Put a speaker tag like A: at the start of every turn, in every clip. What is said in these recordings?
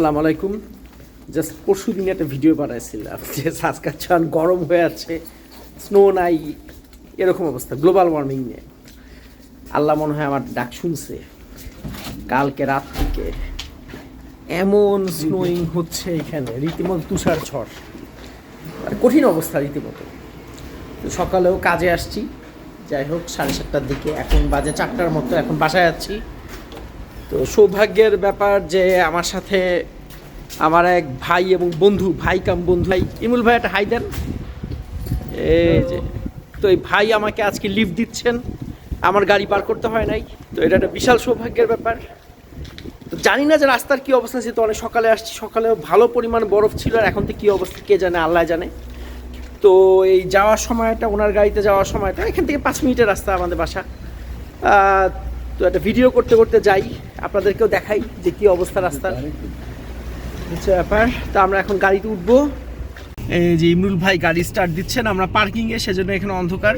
A: আসসালামু আলাইকুম। জাস্ট পরশু দিন একটা ভিডিও বানাইছিলাম যে সাসকাচান গরম হয়ে আছে স্নো নাই, এরকম অবস্থা গ্লোবাল ওয়ার্মিং নিয়ে। আল্লাহ মনে হয় আমার ডাক শুনছে, কালকে রাত থেকে এমন স্নোয়িং হচ্ছে এখানে, রীতিমতো তুষার ঝড়। আর কঠিন অবস্থা রীতিমতো। সকালেও কাজে আসছি, যাই হোক, সাড়ে সাতটার দিকে, এখন বাজে চারটার মতো, এখন বাসায় যাচ্ছি তো সৌভাগ্যের ব্যাপার যে আমার সাথে আমার এক ভাই এবং বন্ধু ভাই কাম বন্ধু, ভাই ইমুল ভাই, একটা হাই দেন। এই যে, তো এই ভাই আমাকে আজকে লিফট দিচ্ছেন। আমার গাড়ি পার করতে হয় নাই। তো এটা একটা বিশাল সৌভাগ্যের ব্যাপার। তো জানি না যে রাস্তার কী অবস্থা, যেহেতু অনেক সকালে আসছি। সকালেও ভালো পরিমাণ বরফ ছিল আর এখন তো কী অবস্থা, কে জানে, আল্লাহ জানে। তো এই যাওয়ার সময়টা, ওনার গাড়িতে যাওয়ার সময়টা, এখান থেকে পাঁচ মিনিটের রাস্তা আমাদের বাসা। তো একটা ভিডিও করতে করতে যাই, আপনাদেরকেও দেখাই যে কী অবস্থা রাস্তার হচ্ছে ব্যাপার। তো আমরা এখন গাড়িতে উঠবো। এই যে ইমরুল ভাই গাড়ি স্টার্ট দিচ্ছেন, আমরা পার্কিংয়ে সেজন্য এখানে অন্ধকার।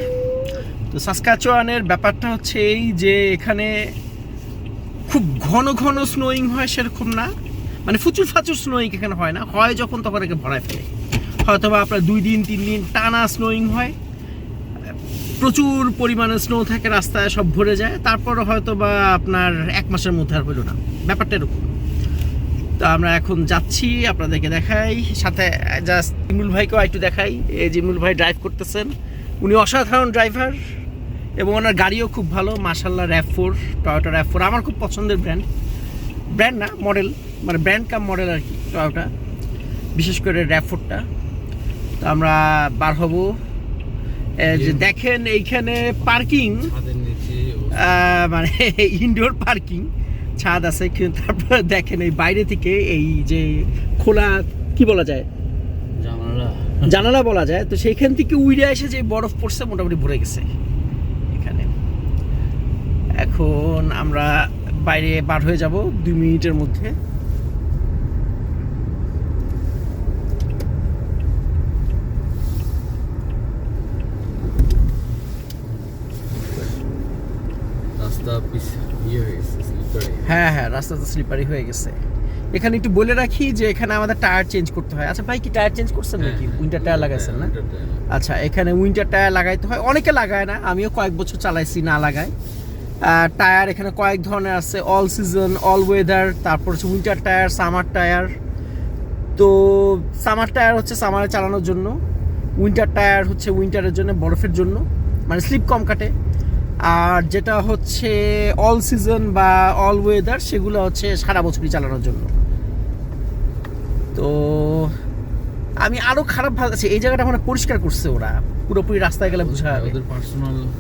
A: তো সাসকাচোয়ানের ব্যাপারটা হচ্ছে এই যে এখানে খুব ঘন ঘন স্নোয়িং হয় সেরকম না। মানে ফুচুর ফাচুর স্নোয়িং এখানে হয় না। হয় যখন, তখন একে ভরায় ফেলে। হয়তো বা আপনার দুই দিন, তিন দিন টানা স্নোয়িং হয়। প্রচুর পরিমাণে স্নো থাকে, রাস্তায় সব ভরে যায়। তারপর হয়তো বা আপনার এক মাসের মধ্যে আর হলো না। ব্যাপারটা এরকম। তো আমরা এখন যাচ্ছি, আপনাদেরকে দেখাই। সাথে জাস্ট ইমরুল ভাইকেও একটু দেখাই। এই ইমরুল ভাই ড্রাইভ করতেছেন। উনি অসাধারণ ড্রাইভার এবং ওনার গাড়িও খুব ভালো। মার্শাল্লাহ RAV four Toyota RAV four আমার খুব পছন্দের ব্র্যান্ড ব্র্যান্ড না মডেল মানে ব্র্যান্ড কাম মডেল আর কি টয়োটা বিশেষ করে র্যাপ ফোরটা তো আমরা বার হব। দেখেন এইখানে পার্কিং। মানে ইনডোর পার্কিং। ছাদ আছে কিন্তু তারপরে দেখেন এই বাইরে থেকে এই যে খোলা কি বলা যায়?
B: জানালা।
A: জানালা বলা যায়। তো সেইখান থেকে উইরে এসে যে বরফ পড়ছে মোটামুটি ভরে গেছে এখানে। এখন আমরা বাইরে বার হয়ে যাব দুই মিনিটের মধ্যে।
B: রাস্তা ইয়ে হয়ে গেছে
A: হ্যাঁ হ্যাঁ রাস্তা তো স্লিপারি হয়ে গেছে। এখানে একটু বলে রাখি যে এখানে আমাদের টায়ার চেঞ্জ করতে হয়। আচ্ছা ভাই কি টায়ার চেঞ্জ করছেন
B: হ্যাঁ,
A: নাকি? উইন্টার টায়ার লাগাইছেন না? আচ্ছা এখানে উইন্টার টায়ার লাগাইতে হয়। অনেকে লাগায় না আমিও কয়েক বছর চালাইছি না লাগাই টায়ার এখানে কয়েক ধরনের আছে। অল সিজন অল ওয়েদার তারপর হচ্ছে উইন্টার টায়ার সামার টায়ার তো সামার টায়ার হচ্ছে সামারে চালানোর জন্য। উইন্টার টায়ার হচ্ছে উইন্টারের জন্য বরফের জন্য। মানে স্লিপ কম কাটে। আর যেটা হচ্ছে অল সিজন বা অল ওয়েদার সেগুলো হচ্ছে সারা বছরই চালানোর জন্য। তো আমি আরও খারাপ ভাবছি এই জায়গাটা মানে পরিষ্কার করছে ওরা। পুরোপুরি রাস্তায় গেলে বোঝা যাবে।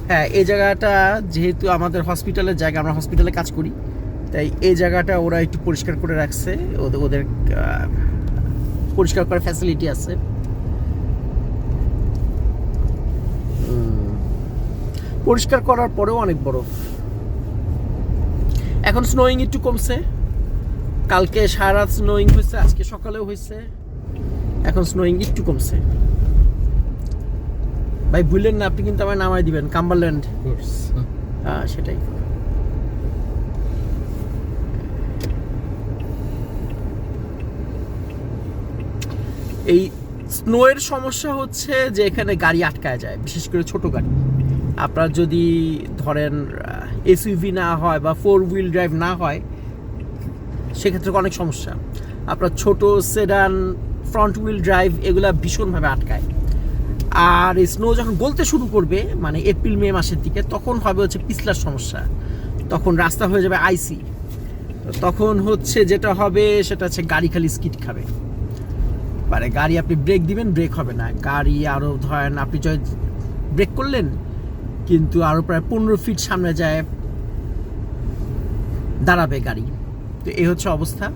A: হ্যাঁ এই জায়গাটা যেহেতু আমাদের হসপিটালের জায়গা আমরা হসপিটালে কাজ করি তাই এই জায়গাটা ওরা একটু পরিষ্কার করে রাখছে। ওদের ওদের পরিষ্কার করার ফ্যাসিলিটি আছে। পরিষ্কার করার পরেও অনেক বরফ এখন স্নোয়িং একটু কমছে। কালকে সারা রাত স্নোয়িং হয়েছে আজকে সকালেও হয়েছে। এখন স্নোয়িং একটু কমছে। ভাই ভুললেন না আপনি কিন্তু আমায় নামাই দিবেন কাম্বারল্যান্ড হ্যাঁ সেটাই। এই স্নোয়ের সমস্যা হচ্ছে যে এখানে গাড়ি আটকায় যায় বিশেষ করে ছোট গাড়ি। আপনার যদি ধরেন এসইভি না হয় বা ফোর হুইল ড্রাইভ না হয়, সেক্ষেত্রে অনেক সমস্যা। আপনার ছোট সেডান ফ্রন্ট হুইল ড্রাইভ এগুলো ভীষণভাবে আটকায়। আর স্নো যখন গলতে শুরু করবে মানে এপ্রিল, মে মাসের দিকে, তখন হবে হচ্ছে পিছলার সমস্যা। তখন রাস্তা হয়ে যাবে আইসি তখন হচ্ছে যেটা হবে, সেটা হচ্ছে গাড়ি খালি স্কিড খাবে। মানে গাড়ি আপনি ব্রেক দিবেন ব্রেক হবে না। গাড়ি আরও ধরেন, আপনি ব্রেক করলেন কিন্তু আরও প্রায় পনেরো ফিট সামনে যায়, দাঁড়াবে গাড়ি। তো এই হচ্ছে অবস্থা।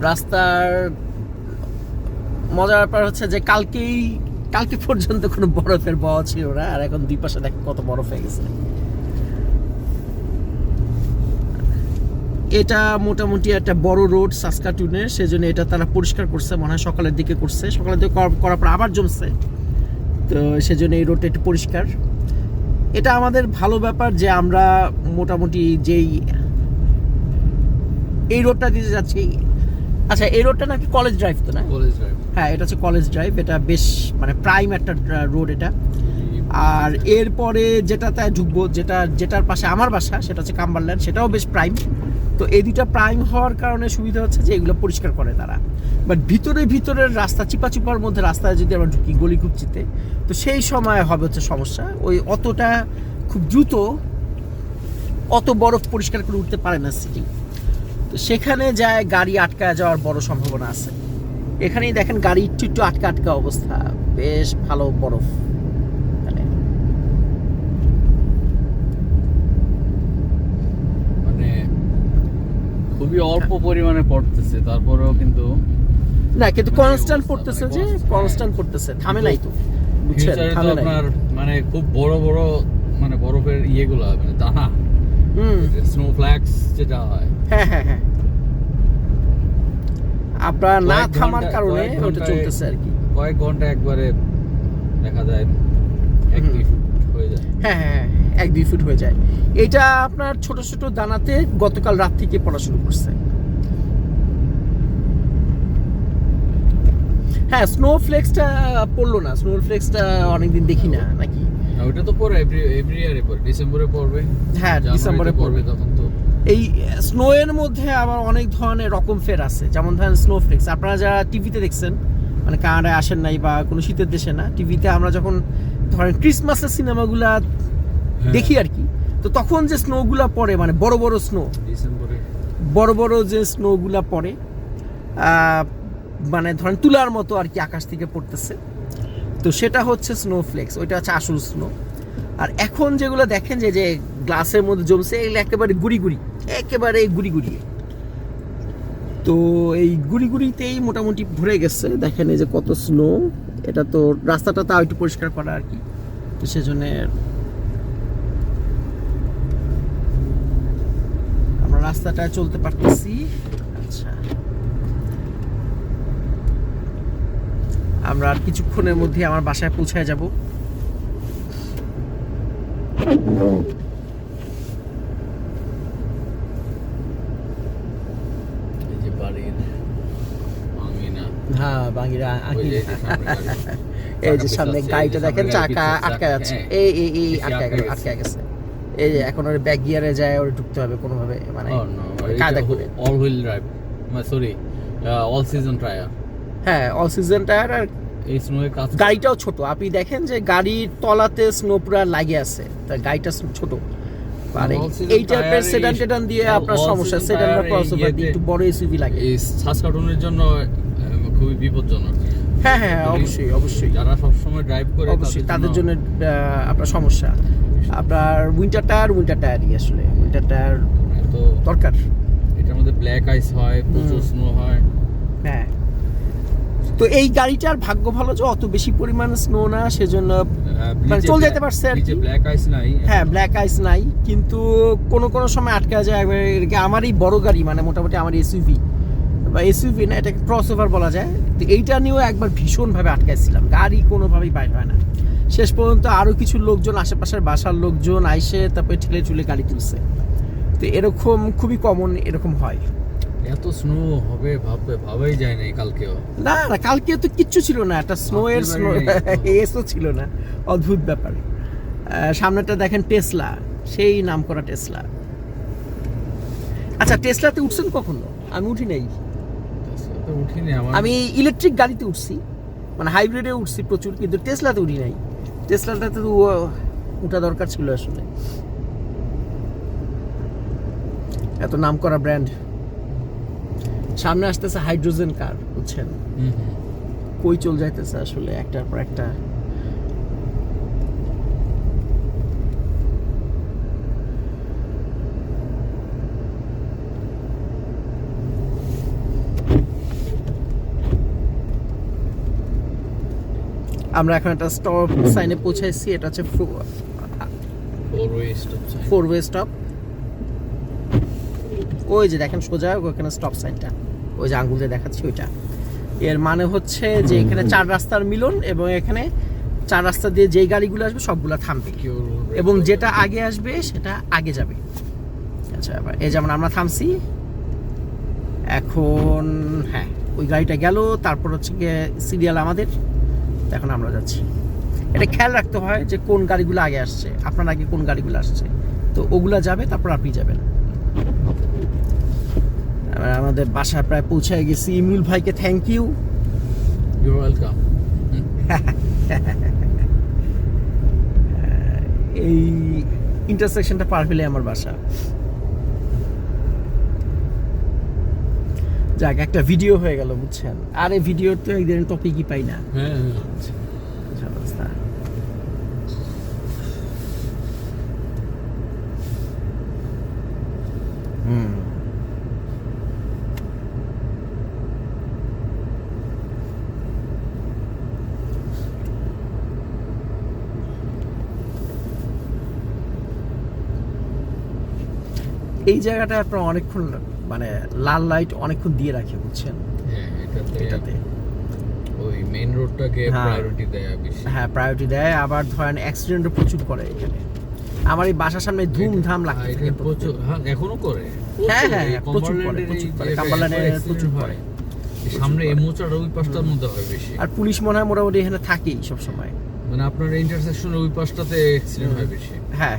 A: রাস্তার মজার ব্যাপার হচ্ছে যে কালকেই, কালকে পর্যন্ত কোনো বরফের বওয়া ছিল না, আর এখন দুই পাশে দেখ কত বরফ হয়ে গেছে। এটা মোটামুটি একটা বড় রোড সাসকাটুনের সেজন্য এটা তারা পরিষ্কার করছে, মনে হয় সকালের দিকে করছে। সকালের দিকে করার- পর আবার জমছে। তো সেজন্য এই রোডটা একটু পরিষ্কার। এটা আমাদের ভালো ব্যাপার যে আমরা মোটামুটি যেই এই রোডটা দিতে যাচ্ছি আচ্ছা এই রোডটা নাকি কলেজ ড্রাইভ তো না?
B: কলেজ ড্রাইভ
A: হ্যাঁ এটা হচ্ছে কলেজ ড্রাইভ এটা বেশ মানে প্রাইম একটা রোড এটা। আর এরপরে যেটাতে ঢুকবো যেটা যেটার পাশে আমার বাসা সেটা হচ্ছে কাম্বারল্যান্ড সেটাও বেশ প্রাইম তো এই দুটা প্রাইম হওয়ার কারণে সুবিধা হচ্ছে যে এগুলো পরিষ্কার করে তারা। বাট ভিতরে ভিতরের রাস্তা চিপা চিপার মধ্যে রাস্তায় যদি আমরা ঢুকি গলি কুচিতে তো সেই সময় হবে হচ্ছে সমস্যা। ওই অতটা খুব দ্রুত অত বরফ পরিষ্কার করে উঠতে পারে না সিটি তো সেখানে যায় গাড়ি আটকা যাওয়ার বড় সম্ভাবনা আছে। এখানেই দেখেন গাড়ি একটু একটু আটকা আটকা অবস্থা। বেশ ভালো বরফ মানে
B: মানে খুবই অল্প পরিমাণে পড়তেছে তারপরেও কিন্তু
A: না কিন্তু
B: মানে
A: কনস্ট্যান্ট পড়তেছে
B: মানে
A: যে কনস্ট্যান্ট পড়তেছে থামে নাই তো। বুঝছেন? থামে নাই।
B: আপনার মানে খুব বড় বড় মানে বরফের ইয়েগুলো মানে দানা।
A: হুম।
B: স্নো ফ্ল্যাক্স যেটা হয়।
A: হ্যাঁ হ্যাঁ হ্যাঁ। আপনার না থামার কারণে ওটা চলতেছে আর কি।
B: কয়েক ঘণ্টা একবারে দেখা যায় এক হয়ে যায়।
A: হ্যাঁ হ্যাঁ হ্যাঁ, এক দুই ফুট হয়ে যায়। এটা আপনার ছোট ছোট দানাতে গতকাল রাত থেকে পড়া শুরু করছে। হ্যাঁ স্নো ফ্লেক্সটা পড়ল না। স্নো ফ্লেক্সটা অনেকদিন দেখি না নাকি?
B: ওটা তো পরে এভরি এভরি ইয়ারে পরে ডিসেম্বরে পড়বে।
A: হ্যাঁ ডিসেম্বরে পড়বে
B: তখন তো।
A: এই স্নো এর মধ্যে আবার অনেক ধরনের রকম ফের আছে। যেমন ধরেন স্নো ফ্লেক্স আপনারা যারা টিভিতে দেখছেন মানে কানাডায় আসেন নাই বা কোনো শীতের দেশে না টিভিতে আমরা যখন ধরেন ক্রিসমাসের সিনেমাগুলা। দেখি আর কি। তো তখন যে স্নোগুলা পড়ে মানে বড় বড় স্নো
B: ডিসেম্বরে।
A: বড় বড় যে স্নোগুলা পড়ে মানে ধরেন তুলার মতো আর কি আকাশ থেকে পড়তেছে। তো সেটা হচ্ছে স্নোফ্লেক্স ওইটা হচ্ছে আসল স্নো। আর এখন যেগুলো দেখেন যে যে গ্লাসের মধ্যে জমছে এগুলো একেবারে গুড়ি গুড়ি একেবারে গুড়ি গুড়ি। তো এই গুড়ি গুড়িতেই মোটামুটি ভরে গেছে। দেখেন এই যে কত স্নো এটা তো রাস্তাটা তাও একটু পরিষ্কার করা আর কি। তো সেজন্য আমরা রাস্তাটায় চলতে পারতেছি। আচ্ছা। আমরা আর কিছুক্ষণের মধ্যে আমার বাসায় পৌঁছায় যাব।
B: এই যে
A: হ্যাঁ
B: যে এই যে সামনে
A: গাড়িটা দেখেন চাকা আটকা যাচ্ছে
B: হ্যাঁ।
A: এই এই আটকা
B: গেছে।
A: আটকা গেছে। এই যে এখন ওর ব্যাক গিয়ারে যায় ওর ঢুকতে হবে কোনোভাবে মানে
B: Oh, no,
A: করে।
B: All wheel drive sorry all season tyre
A: হ্যাঁ অল সিজন টায়ার আর
B: এই স্নোয়ে কাজ
A: গাড়িটাও ছোট। আপনি দেখেন যে গাড়ির তলাতে স্নো পুরা লাগে আছে তা গাড়িটা ছোট। আর এই- টাইপের সেডান টেডান দিয়ে আপনার সমস্যা সেডান বা ক্রসওভার দিয়ে একটু বড় এসইভি লাগে।
B: এই শ্বাস কাটানোর জন্য আহ, খুবই বিপজ্জনক।
A: হ্যাঁ হ্যাঁ অবশ্যই অবশ্যই।
B: যারা সবসময় ড্রাইভ করে
A: অবশ্যই তাদের জন্য আপনার সমস্যা। আপনার উইন্টার টায়ার উইন্টার টায়ারই আসলে। উইন্টার টায়ার
B: তো
A: দরকার।
B: এটার মধ্যে ব্ল্যাক আইস হয় প্রচুর স্নো হয়।
A: হ্যাঁ। তো এই গাড়িটার ভাগ্য ভালো যে অত বেশি পরিমাণ স্নো না সেজন্য মানে চলে যেতে পারছে আর।
B: ব্ল্যাক আইস নাই।
A: হ্যাঁ ব্ল্যাক আইস নাই কিন্তু কোন কোন সময় আটকা যায় আমারই বড় গাড়ি মানে মোটামুটি আমার এসইউভি বা এসইউভি না এটাকে ক্রস ওভার বলা যায়। তো এইটা নিয়েও একবার ভীষণভাবে আটকাইছিলাম গাড়ি কোনোভাবেই বাইর হয় না। শেষ পর্যন্ত আরও কিছু লোকজন আশেপাশের বাসার লোকজন আইসে তারপরে ঠেলে ঠুলে গাড়ি তুলছে। তো এরকম খুবই কমন এরকম হয়।
B: এত স্নো হবে ভাববে ভাবাই যায় নাই কালকেও।
A: না না কালকে তো কিচ্ছু ছিল না একটা স্নো এর স্নো এসও ছিল না অদ্ভুত ব্যাপার। সামনেটা দেখেন টেসলা সেই নাম করা টেসলা আচ্ছা টেসলাতে উঠছেন কখনো? আমি উঠি নাই। আমি ইলেকট্রিক গাড়িতে উঠছি মানে হাইব্রিডে উঠছি প্রচুর কিন্তু টেসলাতে উঠি নাই। টেসলাটাতে তো উঠা দরকার ছিল আসলে। এত নাম করা ব্র্যান্ড। সামনে আসতেছে হাইড্রোজেন কার বুঝছেন। কই চল যাইতেছে আসলে একটার পর একটা? আমরা এখন একটা স্টপ সাইনে পৌঁছাইছি এটা হচ্ছে. ফোর ওয়ে স্টপ ওই যে দেখেন সোজা ওখানে স্টপ সাইনটা ওই যে আঙ্গুল দিয়ে দেখাচ্ছি ওইটা। এর মানে হচ্ছে যে এখানে চার রাস্তার মিলন এবং এখানে চার রাস্তা দিয়ে যেই গাড়িগুলো আসবে সবগুলো থামবে। এবং যেটা আগে আসবে সেটা আগে যাবে। আচ্ছা এবার এই যেমন আমরা থামছি এখন হ্যাঁ ওই গাড়িটা গেল তারপর হচ্ছে গিয়ে সিরিয়াল আমাদের। এখন আমরা যাচ্ছি। এটা খেয়াল রাখতে হয় যে কোন গাড়িগুলো আগে আসছে আপনার আগে কোন গাড়িগুলো আসছে। তো ওগুলা যাবে তারপর আপনি যাবেন। আমাদের বাসায় প্রায় পৌঁছায় গেছি। ইমরুল ভাইকে থ্যাংক ইউ
B: ইউর ওয়েলকাম
A: এই ইন্টারসেকশনটা পার হলে আমার বাসা। যাক একটা ভিডিও হয়ে গেল বুঝছেন? আর এই ভিডিওর তো একদিন টপিকই পাই না।
B: হ্যাঁ
A: বুঝা অবস্থা হুম এই জায়গাটা আপনার অনেকক্ষণ মানে লাল লাইট অনেকক্ষণ দিয়ে রাখে বুঝছেন?
B: হ্যাঁ এটাতে ওই মেইন রোডটাকে। প্রায়োরিটি দেয় বেশি।
A: হ্যাঁ প্রায়োরিটি দেয়। আবার ধরেন অ্যাক্সিডেন্টও প্রচুর করে এখানে। আমার এই বাসার সামনে ধুমধাম লাগতে
B: হ্যাঁ,
A: থাকে
B: প্রচুর হ্যাঁ এখনও করে।
A: হ্যাঁ, হ্যাঁ, হ্যাঁ, প্রচুর করে, প্রচুর করে। প্রচুর করে।
B: সামনে এমোচার ওই পাশটার মধ্যে হয় বেশি।
A: আর পুলিশ মনে হয় মোটামুটি এখানে থাকেই সব সময়
B: মানে আপনার ইন্টারসেকশনের ওই পাশটাতে অ্যাক্সিডেন্ট হয় বেশি।
A: হ্যাঁ।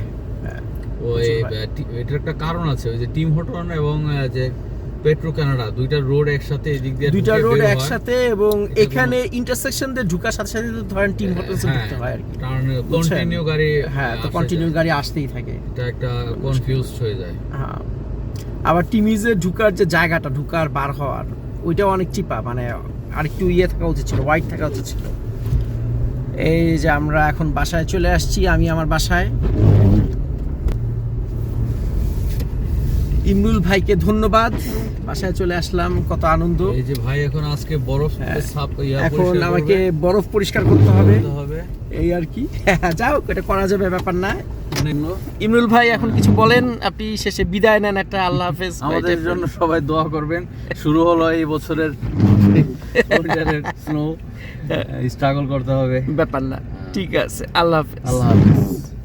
B: ওই
A: হয়।
B: টি- এটার একটা কারণ আছে ওই যে টিম হটন এবং যে পেট্রো কানাডা দুইটা রোড একসাথে এদিক দিয়ে
A: দুইটা রোড একসাথে এবং এখানে ইন্টারসেকশন দিয়ে ঢুকার সাথে সাথে তো ধরেন টিম
B: হ্যাঁ,
A: ঢুকতে হয় আর কি।
B: কারণ কন্টিনিউ গাড়ি
A: হ্যাঁ তো কন্টিনিউ গাড়ি আসতেই থাকে।
B: এটা একটা কনফিউজ হয়ে যায়।
A: হ্যাঁ। আবার টিমিজে ঢুকার যে জায়গাটা ঢুকার বার হওয়ার ওইটাও অনেক চিপা মানে আরেকটু ইয়ে থাকা উচিত ছিল হোয়াইট থাকা উচিত ছিল। এই যে আমরা এখন বাসায় চলে আসছি আমি আমার বাসায়। ইমরুল ভাইকে ধন্যবাদ। বাসায় চলে আসলাম কত আনন্দ।
B: এই যে ভাই এখন আজকে বরফ
A: হ্যাঁ।
B: সাপ ইয়া
A: এখন আমাকে বরফ পরিষ্কার করতে হবে। এই আর কি। যাও এটা করা যাবে ব্যাপার না। ইমরুল ভাই এখন কিছু বলেন আপনি শেষে বিদায় নেন একটা আল্লাহ হাফেজ।
B: আমাদের জন্য সবাই দোয়া করবেন। শুরু হলো এই বছরের স্নো স্ট্রাগল করতে হবে।
A: ব্যাপার না। ঠিক আছে আল্লাহ হাফেজ।
B: আল্লাহ হাফেজ।